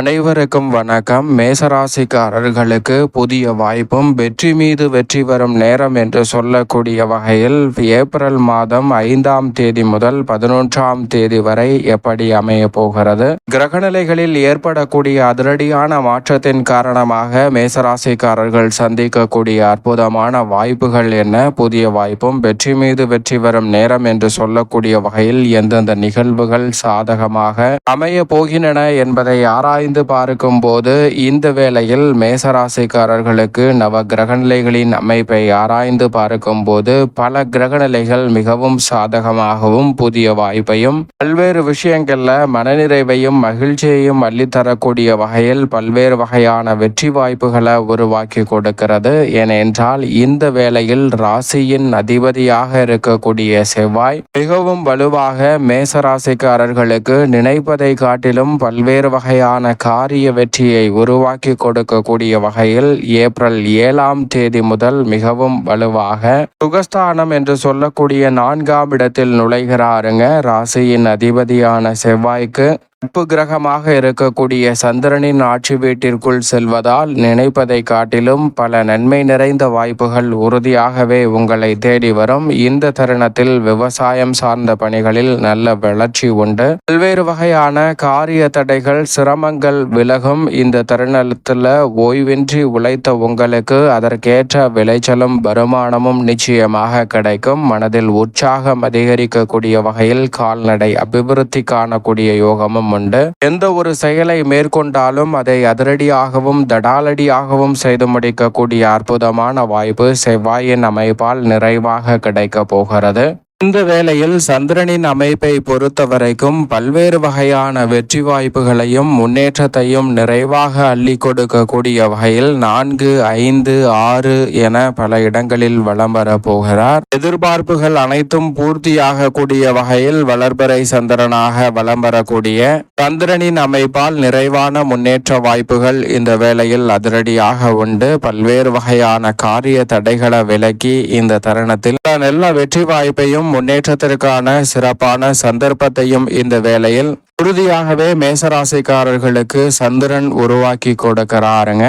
அனைவருக்கும் வணக்கம். மேசராசிக்காரர்களுக்கு புதிய வாய்ப்பும் வெற்றி மீது வெற்றி வரும் நேரம் என்று சொல்லக்கூடிய வகையில் ஏப்ரல் மாதம் ஐந்தாம் தேதி முதல் பதினொன்றாம் தேதி வரை எப்படி அமைய போகிறது? கிரகநிலைகளில் ஏற்படக்கூடிய அதிரடியான மாற்றத்தின் காரணமாக மேசராசிக்காரர்கள் சந்திக்கக்கூடிய அற்புதமான வாய்ப்புகள் என்ன? புதிய வாய்ப்பும் வெற்றி மீது வெற்றி வரும் நேரம் என்று சொல்லக்கூடிய வகையில் எந்தெந்த நிகழ்வுகள் சாதகமாக அமைய போகின்றன என்பதை ஆராய் ஆராய்ந்து பார்க்கும்போது இந்த வேளையில் மேசராசிக்காரர்களுக்கு நவ கிரகநிலைகளின் அமைப்பை ஆராய்ந்து பார்க்கும்போது பல கிரகநிலைகள் மிகவும் சாதகமாகவும் புதிய வாய்ப்பையும் பல்வேறு விஷயங்கள்ல மனநிறைவையும் மகிழ்ச்சியையும் அள்ளித்தரக்கூடிய வகையில் பல்வேறு வகையான வெற்றி வாய்ப்புகளை உருவாக்கி கொடுக்கிறது. ஏனென்றால் இந்த வேளையில் ராசியின் அதிபதியாக இருக்கக்கூடிய செவ்வாய் மிகவும் வலுவாக மேசராசிக்காரர்களுக்கு நினைப்பதை காட்டிலும் பல்வேறு வகையான காரிய வெற்றியை உருவாக்கி கொடுக்கக்கூடிய வகையில் ஏப்ரல் ஏழாம் தேதி முதல் மிகவும் வலுவாக சுகஸ்தானம் என்று சொல்லக்கூடிய நான்காம் இடத்தில் நுழைகிறாருங்க. ராசியின் அதிபதியான செவ்வாய்க்கு நட்பு கிரகமாக இருக்கக்கூடிய சந்திரனின் ஆட்சி வீட்டிற்குள் செல்வதால் நினைப்பதை காட்டிலும் பல நன்மை நிறைந்த வாய்ப்புகள் உறுதியாகவே உங்களை தேடி வரும். இந்த தருணத்தில் விவசாயம் சார்ந்த பணிகளில் நல்ல வளர்ச்சி உண்டு. பல்வேறு வகையான காரிய தடைகள் சிரமங்கள் விலகும். இந்த தருணத்தில் ஓய்வின்றி உழைத்த உங்களுக்கு அதற்கேற்ற விளைச்சலும் வருமானமும் நிச்சயமாக கிடைக்கும். மனதில் உற்சாகம் அதிகரிக்கக்கூடிய வகையில் கால்நடை அபிவிருத்தி காணக்கூடிய யோகமும் உண்டு. எந்த ஒரு செயலை மேற்கொண்டாலும் அதை அதிரடியாகவும் தடாலடியாகவும் செய்து முடிக்கக்கூடிய அற்புதமான வாய்ப்பு செவ்வாயின் அமைப்பால் நிறைவாக கிடைக்க போகிறது. இந்த வேளையில் சந்திரனின் அமைப்பை பொறுத்த வரைக்கும் பல்வேறு வகையான வெற்றி வாய்ப்புகளையும் முன்னேற்றத்தையும் நிறைவாக அள்ளி கொடுக்கக்கூடிய வகையில் நான்கு ஐந்து ஆறு என பல இடங்களில் வளம் போகிறார். எதிர்பார்ப்புகள் அனைத்தும் பூர்த்தியாக கூடிய வகையில் வளர்பறை சந்திரனாக வளம் வரக்கூடிய சந்திரனின் அமைப்பால் நிறைவான முன்னேற்ற வாய்ப்புகள் இந்த வேளையில் அதிரடியாக உண்டு. பல்வேறு வகையான காரிய தடைகளை விலக்கி இந்த தருணத்தில் நல்ல வெற்றி வாய்ப்பையும் முன்னேற்றத்திற்கான சிறப்பான சந்தர்ப்பத்தையும் இந்த வேளையில் உறுதியாகவே மேசராசிக்காரர்களுக்கு சந்திரன் உருவாக்கி கொடுக்கிறாருங்க.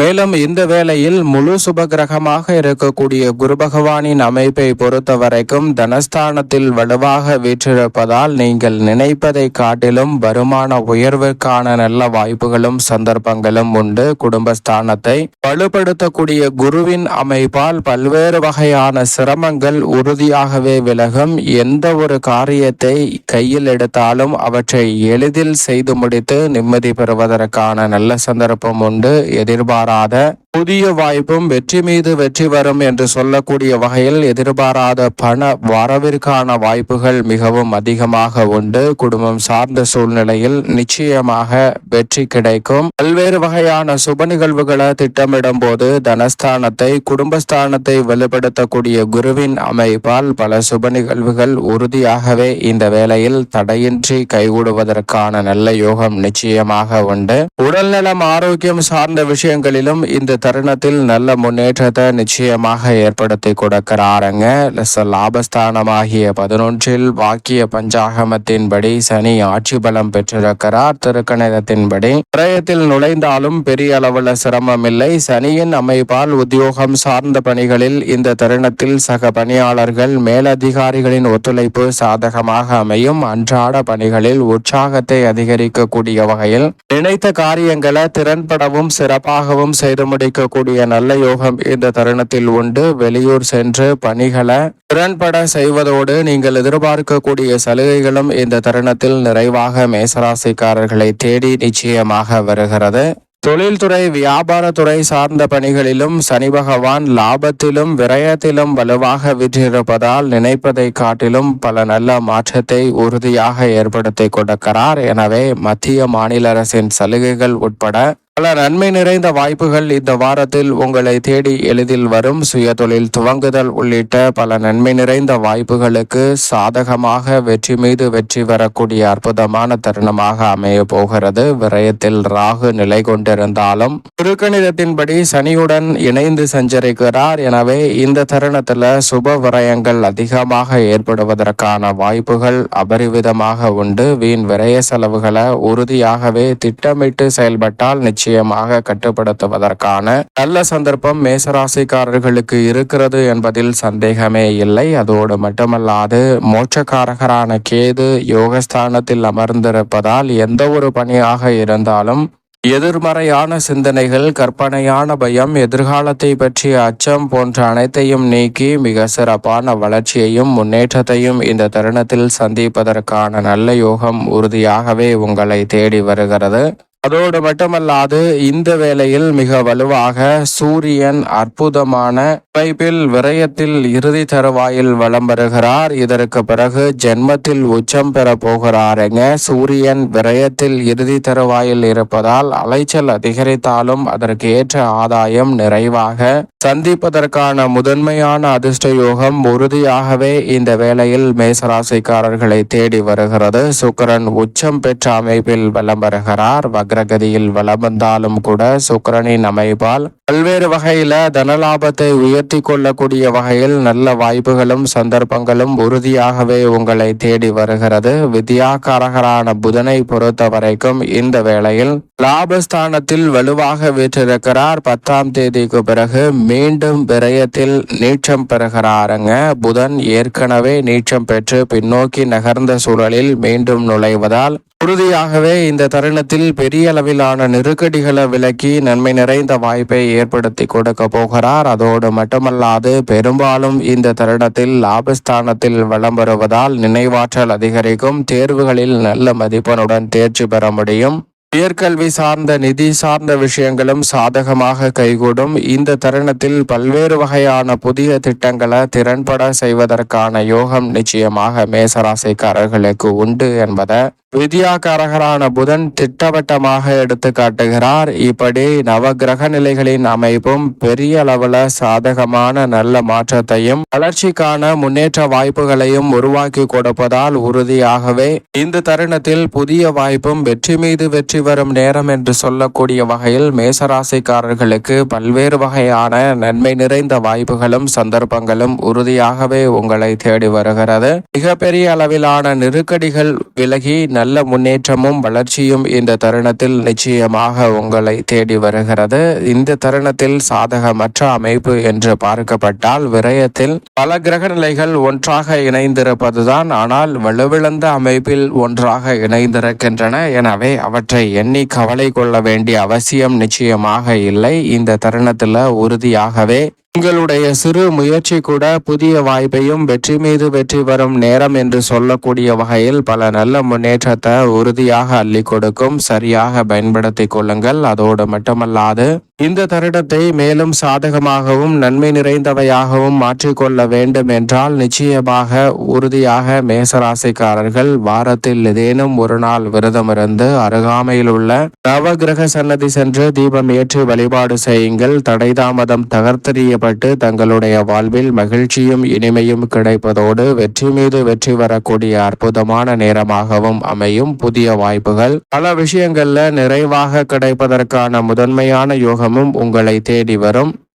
மேலும் இந்த வேளையில் முழு சுபகிரகமாக இருக்கக்கூடிய குரு பகவானின் அமைப்பை பொறுத்த வரைக்கும் தனஸ்தானத்தில் வலுவாக வீற்றிருப்பதால் நீங்கள் நினைப்பதை காட்டிலும் வருமான உயர்வுக்கான நல்ல வாய்ப்புகளும் சந்தர்ப்பங்களும் உண்டு. குடும்பஸ்தானத்தை வலுப்படுத்தக்கூடிய குருவின் அமைப்பால் பல்வேறு வகையான சிரமங்கள் உறுதியாகவே விலகும். எந்த ஒரு காரியத்தை கையில் எடுத்தாலும் அவற்றை எளிதில் செய்து முடித்து நிம்மதி பெறுவதற்கான நல்ல சந்தர்ப்பம் உண்டு. எதிர்பார்ப்பு எதிர்பாராத புதிய வாய்ப்பும் வெற்றி மீது வெற்றி வரும் என்று சொல்லக்கூடிய வகையில் எதிர்பாராத பண வரவிற்கான வாய்ப்புகள் மிகவும் அதிகமாக உண்டு. குடும்பம் சார்ந்த சூழ்நிலையில் நிச்சயமாக வெற்றி கிடைக்கும். பல்வேறு வகையான சுப நிகழ்வுகளை திட்டமிடும் போது தனஸ்தானத்தை குடும்பஸ்தானத்தை வலுப்படுத்தக்கூடிய குருவின் அமைப்பால் பல சுப நிகழ்வுகள் உறுதியாகவே இந்த வேளையில் தடையின்றி கைகூடுவதற்கான நல்ல யோகம் நிச்சயமாக உண்டு. உடல்நலம் ஆரோக்கியம் சார்ந்த விஷயங்களிலும் இந்த தருணத்தில் நல்ல முன்னேற்றத்தை நிச்சயமாக ஏற்படுத்தி கொடுக்கிறாருங்க. லாபஸ்தானமாகிய பதினொன்றில் வாக்கிய பஞ்சாகமத்தின்படி சனி ஆட்சி பலம் பெற்றிருக்கிறார். திருக்கணிதத்தின்படி பிரயத்தில் நுழைந்தாலும் பெரிய அளவுல சிரமம் இல்லை சனியின் அமைப்பால் உத்தியோகம் சார்ந்த பணிகளில் இந்த தருணத்தில் சக பணியாளர்கள் மேலதிகாரிகளின் ஒத்துழைப்பு சாதகமாக அமையும். அன்றாட பணிகளில் உற்சாகத்தை அதிகரிக்கக்கூடிய வகையில் நினைத்த காரியங்களை திறன்படவும் சிறப்பாகவும் செய்து முடிக்க கிடைக்கக்கூடிய நல்ல யோகம் இந்த தருணத்தில் உண்டு. வெளியூர் சென்று பணிகளை திறன்பட செய்வதோடு நீங்கள் எதிர்பார்க்கக்கூடிய சலுகைகளும் இந்த தருணத்தில் நிறைவாக மேசராசிக்காரர்களை தேடி நிச்சயமாக வருகிறது. தொழில்துறை வியாபாரத்துறை சார்ந்த பணிகளிலும் சனி பகவான் லாபத்திலும் விரயத்திலும் வலுவாக விற்றிருப்பதால் நினைப்பதை காட்டிலும் பல நல்ல மாற்றத்தை உறுதியாக ஏற்படுத்தி கொடுக்கிறார். எனவே மத்திய மாநில அரசின் சலுகைகள் உட்பட பல நன்மை நிறைந்த வாய்ப்புகள் இந்த வாரத்தில் உங்களை தேடி எளிதில் வரும் சுயதொழில் துவங்குதல் உள்ளிட்ட பல நன்மை நிறைந்த வாய்ப்புகளுக்கு சாதகமாக வெற்றி மீது வெற்றி வரக்கூடிய அற்புதமான தருணமாக அமைய போகிறது. விரயத்தில் ராகு நிலை கொண்டிருந்தாலும் திருக்கணிதத்தின்படி சனியுடன் இணைந்து சஞ்சரிக்கிறார். எனவே இந்த தருணத்தில் சுப விரயங்கள் அதிகமாக ஏற்படுவதற்கான வாய்ப்புகள் அபரிவிதமாக உண்டு. வீண் விரய செலவுகளை உறுதியாகவே திட்டமிட்டு செயல்பட்டால் நிச்சயம் நிச்சயமாக கட்டுப்படுத்துவதற்கான நல்ல சந்தர்ப்பம் மேசராசிக்காரர்களுக்கு இருக்கிறது என்பதில் சந்தேகமே இல்லை. அதோடு மட்டுமல்லாது மோட்சக்காரகரான கேது யோகஸ்தானத்தில் அமர்ந்திருப்பதால் எந்த ஒரு பணியாக இருந்தாலும் எதிர்மறையான சிந்தனைகள் கற்பனையான பயம் எதிர்காலத்தை பற்றிய அச்சம் போன்ற அனைத்தையும் நீக்கி மிக சிறப்பான வளர்ச்சியையும் முன்னேற்றத்தையும் இந்த தருணத்தில் சந்திப்பதற்கான நல்ல யோகம் உறுதியாகவே உங்களை தேடி வருகிறது. அதோடு மட்டுமல்லாது இந்த வேளையில் மிக வலுவாக சூரியன் அற்புதமான அமைப்பில் விரயத்தில் இறுதி தருவாயில் வலம் வருகிறார். இதற்கு பிறகு ஜென்மத்தில் உச்சம் பெற போகிறாருங்க. சூரியன் விரயத்தில் இறுதி தருவாயில் இருப்பதால் அலைச்சல் அதிகரித்தாலும் அதற்கு ஏற்ற ஆதாயம் நிறைவாக சந்திப்பதற்கான முதன்மையான அதிர்ஷ்ட யோகம் உறுதியாகவே இந்த வேளையில் மேசராசிக்காரர்களை தேடி வருகிறது. சுக்கரன் உச்சம் பெற்ற அமைப்பில் வலம் வருகிறார். வக்ரகதியில் வலம் வந்தாலும் கூட சுக்கரனின் அமைப்பால் பல்வேறு வகையில தனலாபத்தை உயர்த்தி கொள்ளக்கூடிய வகையில் நல்ல வாய்ப்புகளும் சந்தர்ப்பங்களும் உறுதியாகவே உங்களை தேடி வருகிறது. வித்யாகாரகரான புதனை பொறுத்த வரைக்கும் இந்த வேளையில் லாபஸ்தானத்தில் வலுவாக வீற்றிருக்கிறார். பத்தாம் தேதிக்கு பிறகு மீண்டும் விரயத்தில் நீச்சம் பெறுகிறாருங்க. புதன் ஏற்கனவே நீச்சம் பெற்று பின்னோக்கி நகர்ந்த சூழலில் மீண்டும் நுழைவதால் உறுதியாகவே இந்த தருணத்தில் பெரிய அளவிலான நெருக்கடிகளை விலக்கி நன்மை நிறைந்த வாய்ப்பை ஏற்படுத்தி கொடுக்க போகிறார். அதோடு மட்டுமல்லாது பெரும்பாலும் இந்த தருணத்தில் லாபஸ்தானத்தில் வளம் வருவதால் நினைவாற்றல் அதிகரிக்கும். தேர்வுகளில் நல்ல மதிப்பெனுடன் தேர்ச்சி பெற முடியும். உயர்கல்வி சார்ந்த நிதி சார்ந்த விஷயங்களும் சாதகமாக கைகூடும். இந்த தருணத்தில் பல்வேறு வகையான புதிய திட்டங்களை திறன்பட செய்வதற்கான யோகம் நிச்சயமாக மேசராசிக்காரர்களுக்கு உண்டு என்பதை வித்யாகாரகரான புதன் திட்டவட்டமாக எடுத்து காட்டுகிறார். இப்படி நவகிரக நிலைகளின் அமைப்பும் பெரிய அளவுல சாதகமான நல்ல மாற்றத்தையும் வளர்ச்சிக்கான முன்னேற்ற வாய்ப்புகளையும் உருவாக்கி கொடுப்பதால் உறுதியாகவே இந்த தருணத்தில் புதிய வாய்ப்பும் வெற்றி மீது வெற்றி வரும் நேரம் என்று சொல்லக்கூடிய வகையில் மேசராசிக்காரர்களுக்கு பல்வேறு வகையான நன்மை நிறைந்த வாய்ப்புகளும் சந்தர்ப்பங்களும் உறுதியாகவே உங்களை தேடி வருகிறது. மிகப்பெரிய அளவிலான நெருக்கடிகள் விலகி நல்ல முன்னேற்றமும் வளர்ச்சியும் இந்த தருணத்தில் நிச்சயமாக உங்களை தேடி வருகிறது. இந்த தருணத்தில் சாதகமற்ற அமைப்பு என்று பார்க்கப்பட்டால் விரயத்தில் பல கிரக நிலைகள் ஒன்றாக இணைந்திருப்பதுதான். ஆனால் வலுவிழந்த அமைப்பில் ஒன்றாக இணைந்திருக்கின்றன. எனவே அவற்றை எண்ணி கவலை கொள்ள வேண்டிய அவசியம் நிச்சயமாக இல்லை. இந்த தருணத்தில் உறுதியாகவே உங்களுடைய சிறு முயற்சி கூட புதிய வாய்ப்பையும் வெற்றி மீது வெற்றி வரும் நேரம் என்று சொல்லக்கூடிய வகையில் பல நல்ல முன்னேற்றத்தை உறுதியாக அள்ளி கொடுக்கும் சரியாக பயன்படுத்தி கொள்ளுங்கள். அதோடு மட்டுமல்லாது இந்த தருடத்தை மேலும் சாதகமாகவும் நன்மை நிறைந்தவையாகவும் மாற்றிக்கொள்ள வேண்டும் என்றால் நிச்சயமாக உறுதியாக மேசராசிக்காரர்கள் வாரத்தில் ஏதேனும் ஒரு நாள் விரதமிருந்து அருகாமையில் உள்ள நவகிரக சன்னதி சென்று தீபம் ஏற்றி வழிபாடு செய்யுங்கள். தடை தாமதம் தங்களுடைய வாழ்வில் மகிழ்ச்சியும் இனிமையும் கிடைப்பதோடு வெற்றி மீது வெற்றி வரக்கூடிய அற்புதமான நேரமாகவும் அமையும். புதிய வாய்ப்புகள். பல விஷயங்கள்ல நிறைவாக கிடைப்பதற்கான முதன்மையான யோகமும் உங்களை தேடி வரும்.